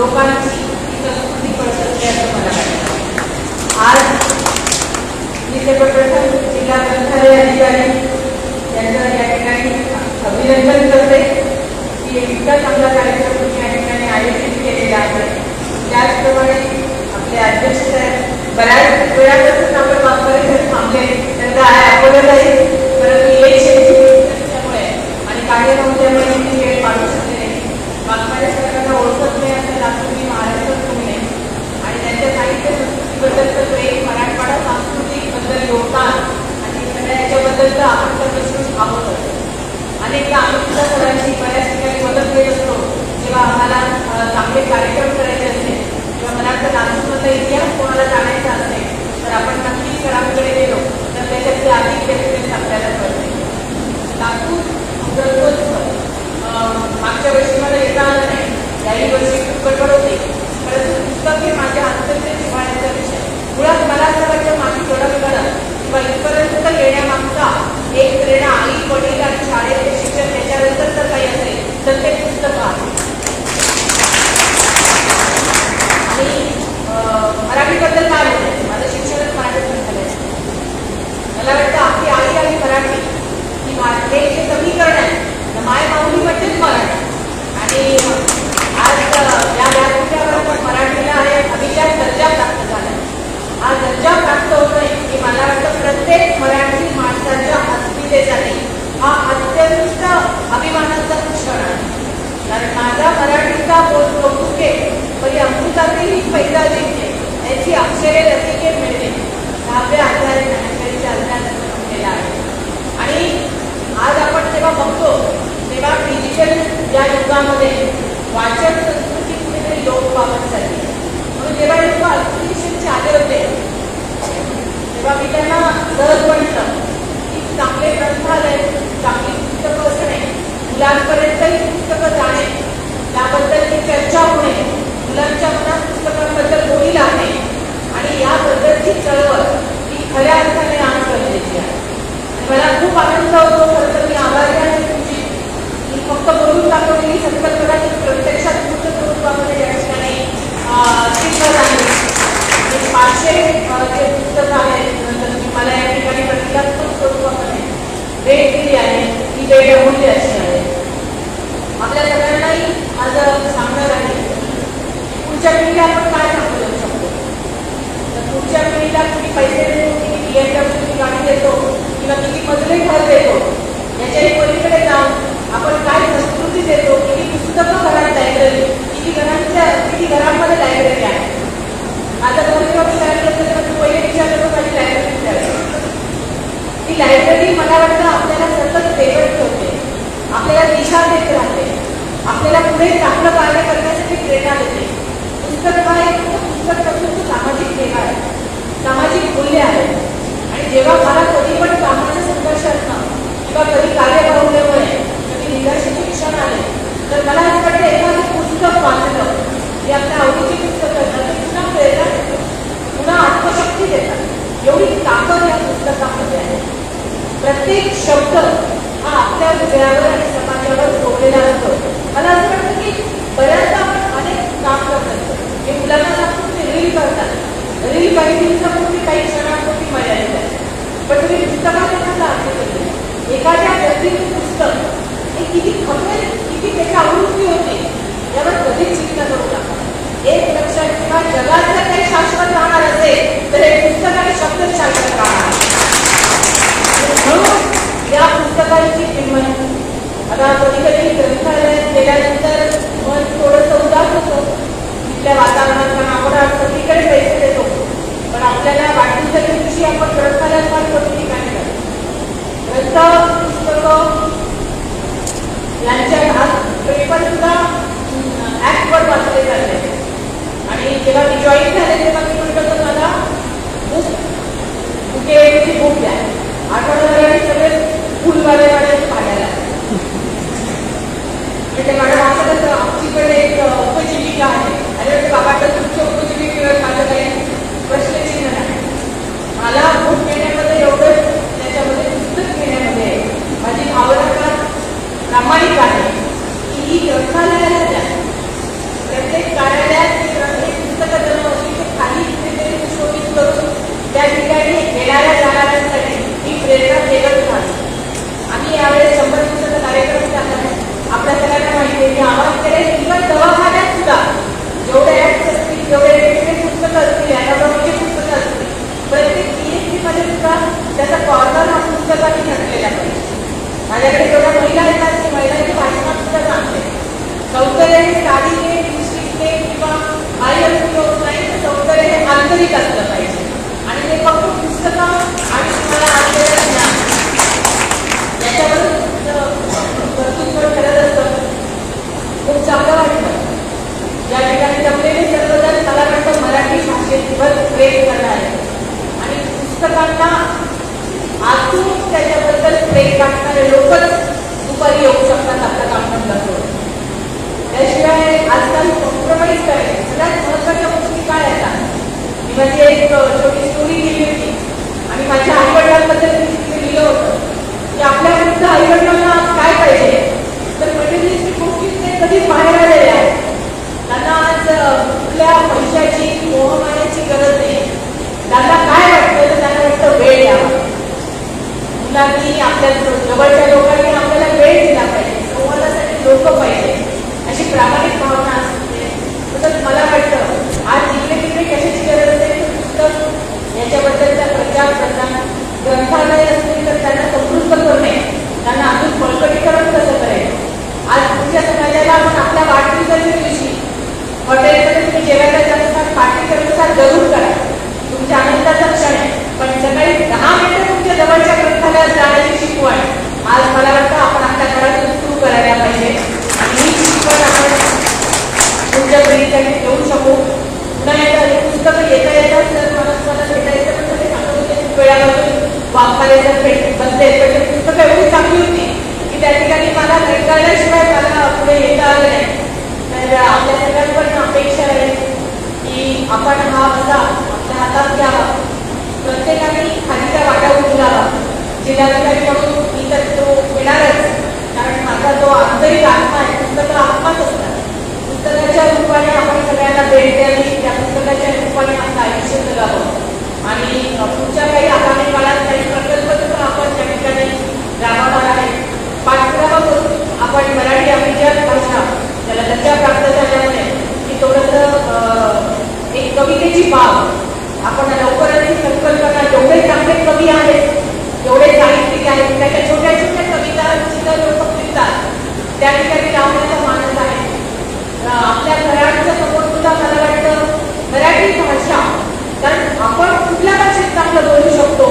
लोकांची संस्कृती कळत असं मला वाटतं. आज मी प्रथम जिल्हा ग्रंथालय अधिकारी यांचं या ठिकाणी अभिनंदन करते की इतका चांगला कार्यक्रम तुम्ही या ठिकाणी आयोजित केलेला आहे. त्याचप्रमाणे आपले अध्यक्ष साहेब बऱ्याच वेळापासून आपण वापरायचे थांबले त्यांचा आहे अकोल्यालाही परंतु एक शेती असल्यामुळे आणि कार्य नव्हत्यामुळे मी वेळ पाडू शकले नाही वाघमारे सरांना ओळखत नाही असं लागतं मी महाराष्ट्रात कोणी नाही आणि त्यांच्या साहित्य संस्कृतीबद्दलचं प्रेम मराठवाडा सांस्कृतिकबद्दल योगदान आणि सगळ्या याच्याबद्दलचं आपण तर विश्वास पाहत असतो अनेकदा आम्ही सुद्धा सरांची बऱ्याच ठिकाणी मदत घेत असतो जेव्हा आम्हाला अ, चांगले कार्यक्रम करायचे असते किंवा मला वाटतं नागपूरमधला इतिहास कोणाला जाणायचा असेल तर आपण नक्की सरांकडे गेलो तर त्याच्यातली अधिक डेफिनेस आपल्याला कळते नागपूर गणपतोत्सव अ, मागच्या वर्षी मला येता आलं नाही याही वर्षी खूप कठोर होते परंतु पुस्तक हे माझ्या अंतर्गत जिव्हाळ्याचा विषय मुळात मला असं वाटतं माझी गडबड किंवा इथपर्यंत येण्यामागचा एक प्रेरणा आई वडील आणि शाळेचे शिक्षण त्याच्यानंतर जर काही असेल तर ते पुस्तक आहे आणि अ, मराठीबद्दल काय बोलायचं माझं शिक्षणच मराठीतून झालं मला वाटतं आपली आई आणि मराठी ही मा- हे जे समीकरण आहे तर माय माऊली म्हणजेच मराठी आणि आज अ, या व्यासपीठावर मराठीला हे अभिजात दर्जा प्राप्त झाला हा दर्जा प्राप्त होतोय की मला वाटतं प्रत्येक मराठी माणसाच्या अस्मितेसाठी हा अत्यंत अभिमानाचा क्षण आहे कारण माझा मराठीचा बोल कौतुके परी अमृतातही पैदा जिंकते याची अक्षरे रसिके मिळते दहाव्या अध्याय ज्ञानेश्वरीच्या अध्यायात असं म्हटलेलं आहे आणि आज आपण जेव्हा बघतो तेव्हा डिजिटल या युगामध्ये वाचन संस्कृती कुठेतरी लोप पावत चालली म्हणून जेव्हा लोक अल्पशिक्षणचे आले होते तेव्हा मी त्यांना सहज म्हटलं की चांगले ग्रंथालय चांगली पुस्तकं असणे मुलांपर्यंतही पुस्तकं जाणे त्याबद्दलची चर्चा होणे मुलांच्या मनात पुस्तकांबद्दल बोली लागणे आणि याबद्दलची चळवळ ही खऱ्या अर्थाने आज गरजेची आहे. मला खूप आनंद होतो खरं तर मी आभारी आहे तुमची. मी फक्त बोलून दाखवलेली संकल्पना ती प्रत्यक्षात पूर्ण स्वरूपामध्ये या ठिकाणी अं, सिद्ध झाली आणि पाचशे अं, जे पुस्तक आहेत नंतर मी मला या ठिकाणी प्रतिकात्मक स्वरूपामध्ये भेट दिली आहे ही भेट अमूल्य अशी आहे आपल्या सगळ्यांनाही आज सांगणार आहे पुढच्या पिढीला आपण काय सांगू देऊ शकतो तर पुढच्या पिढीला किती पैसे देतो किती बीएमडब्ल्यूची गाडी देतो किंवा किती मजले घर देतो याच्याही पलीकडे जाऊन आपण काय संस्कृती देतो किती पुस्तकं घरात लायब्ररी किती घरांच्या किती घरांमध्ये लायब्ररी आहे. आता घर जेव्हा लायब्ररी असेल तर पहिले विचार करतो माझी लायब्ररी तयार ती लायब्ररी मला वाटतं आपल्याला सतत फेवरेट ठेवते. आपल्याला दिशा देत राहते. आपल्याला पुढे चांगलं कार्य करण्यासाठी प्रेरणा देते. पुस्तक हा एक पुस्तक नसून सामाजिक सेवा आहे. सामाजिक मूल्य आहे. आणि जेव्हा मला कधी पण कामाचा संघर्ष असणं किंवा कधी कार्यभावनेमुळे कधी निराशेचे क्षण आले तर मला असं वाटतं एखादं पुस्तक वाचलं जे आपल्या आवडीची पुस्तकं असतात ते पुन्हा प्रेरणा देतात पुन्हा आत्मशक्ती देतात एवढी ताकद या पुस्तकामध्ये आहे प्रत्येक शब्द हा आपल्या हृदयावर आणि समाजावर जोडलेला असतो मला असं वाटतं की बऱ्याचदा आपण अनेक काम करत असतो हे मुलांना सांगतो ते रील करतात रील काही दिवसापूर्वी काही क्षणांपूर्वी मर्यादित आहे पण तुम्ही पुस्तकात एखादा अर्थ केले एखाद्या व्यक्तीचं पुस्तक हे किती खपेल किती त्याची आवृत्ती होते यावर कधीच चिंता करू नका एक लक्षात ठेवा जगात जर काही शाश्वत राहणार असेल तर हे पुस्तक आणि शब्द शाश्वत राहणार म्हणून या पुस्तकांची किंमत आता कधी कधी ग्रंथालयात गेल्यानंतर मन थोडंसं उदास होतं. तिथल्या वातावरणात पण आपण सगळीकडे पैसे देतो पण आपल्याला वाढदिवसाच्या दिवशी आपण ग्रंथालयात फार करून ठिकाणी ग्रंथ पुस्तकं यांच्या घात पेपर सुद्धा ॲपवर वाचले जाते. आणि जेव्हा मी जॉईन झाले तेव्हा मी म्हटलं तर मला बुक बुके बुक द्या आठवड्याला आहे. की ही ग्रंथालयाला प्रत्येक कार्यालयात प्रत्येक पुस्तकं दरवर्षी ते खाली कुठेतरी सुशोभित करून त्या ठिकाणी येणाऱ्या जाणाऱ्यांसाठी ही प्रेरणा देत राहतो आम्ही यावेळेस शंभर पुस्तक कार्यक्रम टाकला आहे आपल्या सगळ्यांना माहिती आहे की आवाज केले किंवा दवाखान्यात सुद्धा प्रेम करणारे आणि पुस्तकांना आतून त्याच्याबद्दल प्रेम वाटणारे लोकच दुपारी येऊ शकतात आपलं काम बंद त्याशिवाय आजकाल कॉम्प्रोमाइज करायचे सगळ्यात महत्त्वाच्या गोष्टी काय येतात मी माझी एक छोटी स्टोरी लिहिली होती. आणि माझ्या आईवडिलांबद्दल मी तिथे लिहिलं होतं. की आपल्या विरुद्ध आईवडिलांना आज काय पाहिजे तर मटेरियलिस्टिक गोष्टी ते कधीच बाहेर आलेले आहेत त्यांना आज अ, कुठल्या पैशाची मोहमायाची गरज नाही त्यांना काय वाटतं तर त्यांना वाटतं वेळ द्यावा मुलांनी आपल्या जवळच्या लोकांनी आपल्याला वेळ दिला पाहिजे संवादासाठी लोक पाहिजे अशी प्रामाणिक भावना असते तसंच मला वाटतं आज इकडे तिकडे कशाची गरज असेल तर पुस्तक याच्याबद्दलचा प्रचार प्रसार ग्रंथालय असतील तर त्यांना समृद्ध करणे त्यांना अजून बळकटीकरण कसं करायचं आज तुमच्या समाजाला आपण आपल्या वाढदिवसाच्या दिवशी हॉटेलमध्ये तुम्ही जेवायला जात असाल पार्टी करत असाल जरूर करा तुमच्या आनंदाचा क्षण आहे पण सकाळी दहा मिनिटं तुमच्या जवळच्या ग्रंथालयात जाण्याची शिकवण आज मला वाटतं आपण आपल्या घरातून सुरू करायला पाहिजे. आणि ही शिकवण आपण पुढच्या पिढीसाठी देऊ शकू. पुन्हा एकदा पुस्तकं येता येतात तर मला तुम्हाला भेटायचं पण तरी सांगत होते खूप वेळापासून वापरायचं भेट बसते पण ते पुस्तकं एवढी चांगली होती की त्या ठिकाणी मला भेटायल्याशिवाय मला पुढे येता आलं नाही. तर आपल्या सगळ्यांकडून अपेक्षा आहे की आपण हा वसा आपल्या हातात घ्यावा. प्रत्येकाने खालीचा वाटा उचलावा जिल्हाधिकारी म्हणून मी तर तो येणारच कारण माझा जो आंतरिक आत्मा आहे पुस्तक आत्माच असतात. पुस्तकाच्या रूपाने आपण सगळ्यांना भेट द्यावी त्या पुस्तकाच्या रूपाने आपलं आयुष्य जगावं. आणि पुढच्या काही आगामी काळात काही प्रकल्प पण आपण त्या ठिकाणी राबवणार आहे. पाठपुरावा करून आपण मराठी अभिजात भाषा त्याला दर्जा प्राप्त त्या ठिकाणी लावण्याचा मानस आहे. आपल्या घराच्या समोर सुद्धा मला वाटतं मराठी भाषा कारण आपण कुठल्या भाषेत चांगलं बोलू शकतो.